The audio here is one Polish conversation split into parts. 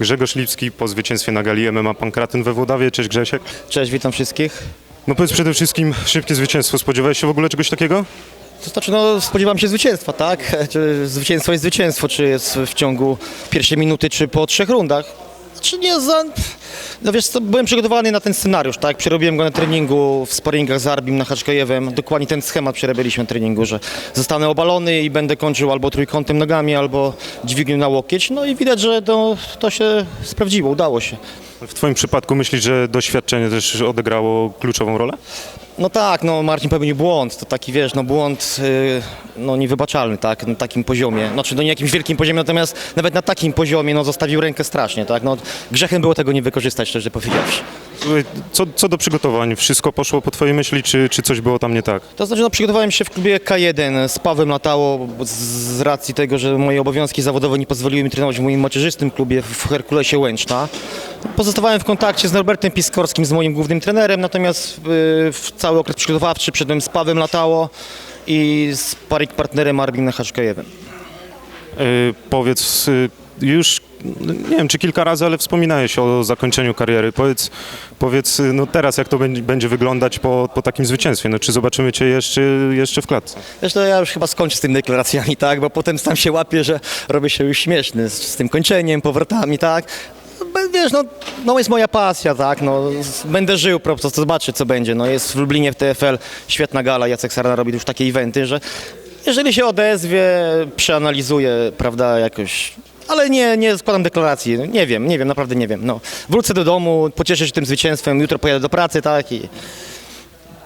Grzegorz Lipski po zwycięstwie na gali MMA Pankratyn we Włodawie. Cześć Grzesiek. Cześć, witam wszystkich. No powiedz przede wszystkim szybkie zwycięstwo. Spodziewałeś się w ogóle czegoś takiego? To znaczy, no, spodziewam się zwycięstwa, tak? Czy zwycięstwo jest zwycięstwo, czy jest w ciągu pierwszej minuty, czy po trzech rundach. Znaczy nie za... No wiesz co, byłem przygotowany na ten scenariusz, tak? Przerobiłem go na treningu w sparingach z Arbim na Haczkajewem. Dokładnie ten schemat przerobiliśmy na treningu, że zostanę obalony i będę kończył albo trójkątem nogami, albo dźwignią na łokieć. No i widać, że to, to się sprawdziło, udało się. W Twoim przypadku myślisz, że doświadczenie też odegrało kluczową rolę? No tak, no Marcin popełnił błąd, to taki wiesz, no błąd yy, no niewybaczalny, tak, na takim poziomie, znaczy no nie jakimś wielkim poziomie, natomiast nawet na takim poziomie, no zostawił rękę strasznie, tak, no grzechem było tego nie wykorzystać, szczerze powiedziawszy. Słuchaj, Co, co do przygotowań, wszystko poszło po Twojej myśli, czy, czy coś było tam nie tak? To znaczy, no przygotowałem się w klubie K1, z Pawłem latało bo z, z racji tego, że moje obowiązki zawodowe nie pozwoliły mi trenować w moim macierzystym klubie w Herkulesie Łęczna. Pozostawałem w kontakcie z Norbertem Piskorskim, z moim głównym trenerem, natomiast yy, w cały okres przygotowawczy przedtem z Pawłem latało i z parik partnerem Arbinem Haczkajewem. Yy, powiedz, yy, już nie wiem czy kilka razy, ale wspominałeś o zakończeniu kariery. Powiedz, powiedz no teraz jak to będzie, wyglądać po, po takim zwycięstwie? No, czy zobaczymy Cię jeszcze, jeszcze w klatce? Zresztą ja już chyba skończę z tymi deklaracjami, tak, bo potem tam się łapię, że robię się już śmieszny z, z tym kończeniem, powrotami, tak. No, Wiesz, no, no jest moja pasja, tak, no, będę żył, po prostu zobaczę co będzie, no jest w Lublinie w TFL świetna gala, Jacek Sarna robi już takie eventy, że jeżeli się odezwie, przeanalizuję, prawda, jakoś, ale nie, nie składam deklaracji, nie wiem, nie wiem, naprawdę nie wiem, no. Wrócę do domu, pocieszę się tym zwycięstwem, jutro pojadę do pracy, tak, i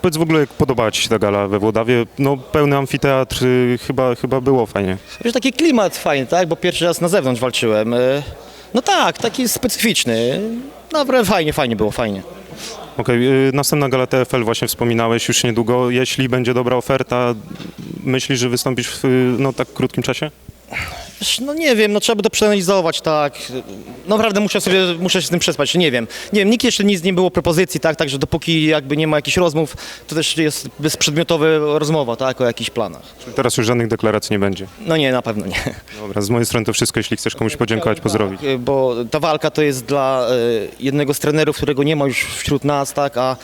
Powiedz w ogóle, jak podobała Ci się ta gala we Włodawie? No pełny amfiteatr, yy, chyba, chyba było fajnie. Wiesz, taki klimat fajny, tak? Bo pierwszy raz na zewnątrz walczyłem. Y, No tak, taki specyficzny. Naprawdę fajnie, fajnie było, fajnie. Okej, yy, następna gala TFL właśnie wspominałeś już niedługo. Jeśli będzie dobra oferta, myślisz, że wystąpisz w yy, no, tak krótkim czasie? No nie wiem, no trzeba by to przeanalizować, tak. Naprawdę muszę sobie, muszę się z tym przespać, nie wiem. Nie wiem, nikt jeszcze nic nie było propozycji, tak, także dopóki jakby nie ma jakichś rozmów, to też jest bezprzedmiotowa rozmowa, tak, o jakichś planach. Teraz już żadnych deklaracji nie będzie. No nie, na pewno nie. Dobra, z mojej strony to wszystko. Jeśli chcesz komuś podziękować, pozdrowić. Tak, bo ta walka to jest dla y, jednego z trenerów, którego nie ma już wśród nas, tak, a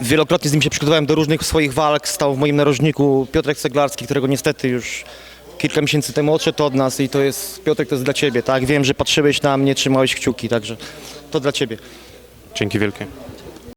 wielokrotnie z nim się przygotowałem do różnych swoich walk, stał w moim narożniku Piotrek Ceglarski, którego niestety już kilka miesięcy temu odszedł od nas i to jest, Piotrek, to jest dla Ciebie, tak, wiem, że patrzyłeś na mnie, trzymałeś kciuki, także to dla Ciebie. Dzięki wielkie.